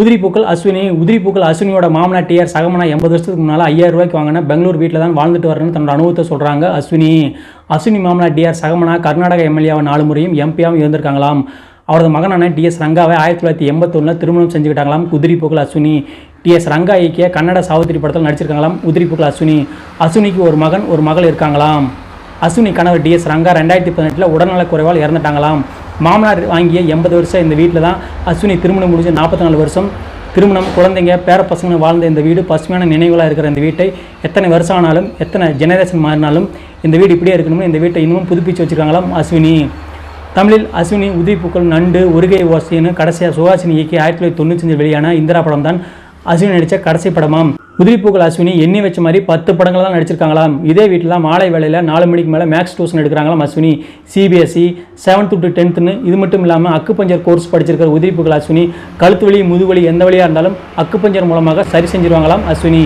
உதிரிப்பூக்கள் அஸ்வினி உதிரிப்பூக்கள் அஸ்வினியோட மாமனார் டிஆர் சகமனா எண்பது வருஷத்துக்கு முன்னால் ஐயாயிரம் ரூபாய்க்கு வாங்கின பெங்களூர் வீட்டில் தான் வாழ்ந்துட்டு வரேன்னு தன்னோட அனுபவத்தை சொல்கிறாங்க அஸ்வினி. அஸ்வினி மாமனார் டிஆர் சகமனா கர்நாடக எம்எல்ஏவை நாலு முறையும் எம்பியாவும் இருந்திருக்காங்களாம். அவரது மகனான டிஎஸ் ரங்காவை ஆயிரத்தி தொள்ளாயிரத்தி எண்பத்தொன்னில் திருமணம் செஞ்சுக்கிட்டாங்களாம். உதிரிப்பூக்கள் அஸ்வினி டிஎஸ் ரங்கா இயக்கிய கன்னட சாவித்திரி படத்தில் நடிச்சிருக்காங்களாம். உதிரிப்பூக்கள் அஸ்வினி அஸ்வினிக்கு ஒரு மகன் ஒரு மகள் இருக்காங்களாம். அஸ்வினி கணவர் டிஎஸ் ரங்கா ரெண்டாயிரத்தி பதினெட்டில் உடல்நலக் குறைவால் இறந்துட்டாங்களாம். மாமனார் வாங்கிய எண்பது வருஷம் இந்த வீட்டில் தான் அஸ்வினி திருமணம் முடிஞ்ச நாற்பத்தி நாலு வருஷம். திருமணம் குழந்தைங்க பேரப்பசங்க வாழ்ந்த இந்த வீடு பசுமையான நினைவுகளாக இருக்கிற இந்த வீட்டை எத்தனை வருஷம் ஆனாலும் எத்தனை ஜெனரேஷன் மாறினாலும் இந்த வீடு இப்படியே இருக்கணும்னு இந்த வீட்டை இன்னமும் புதுப்பிச்சு வச்சிருக்காங்களாம் அஸ்வினி. தமிழில் அஸ்வினி உதிரிப்பூக்கள் நண்டு ஒருகை ஓசைன்னு கடைசியாக சுஹாசினி இயக்கி ஆயிரத்தி தொள்ளாயிரத்தி தொண்ணூத்தஞ்சு வெளியான இந்திரா படம் தான் அஸ்வினி நடித்த கடைசி படமாம். உதிரிப்பூக்கள் அஸ்வினி எண்ணி வச்ச மாதிரி பத்து படங்கள் தான் நடிச்சிருக்காங்களாம் இதே வீட்டில் மாலை வேலையில் நாலு மணிக்கு மேலே மேக்ஸ் டியூஷன் எடுக்கிறாங்களாம் அஸ்வினி. சிபிஎஸ்சி செவன்த்து டு டென்த்துன்னு இது மட்டும் இல்லாமல் அக்குப்பஞ்சர் கோர்ஸ் படிச்சிருக்கிற உதிரிப்பூக்கள் அஸ்வினி கழுத்து வலி முதுவலி எந்த வழியாக இருந்தாலும் அக்குப்பஞ்சர் மூலமாக சரி செஞ்சிருவாங்களாம் அஸ்வினி.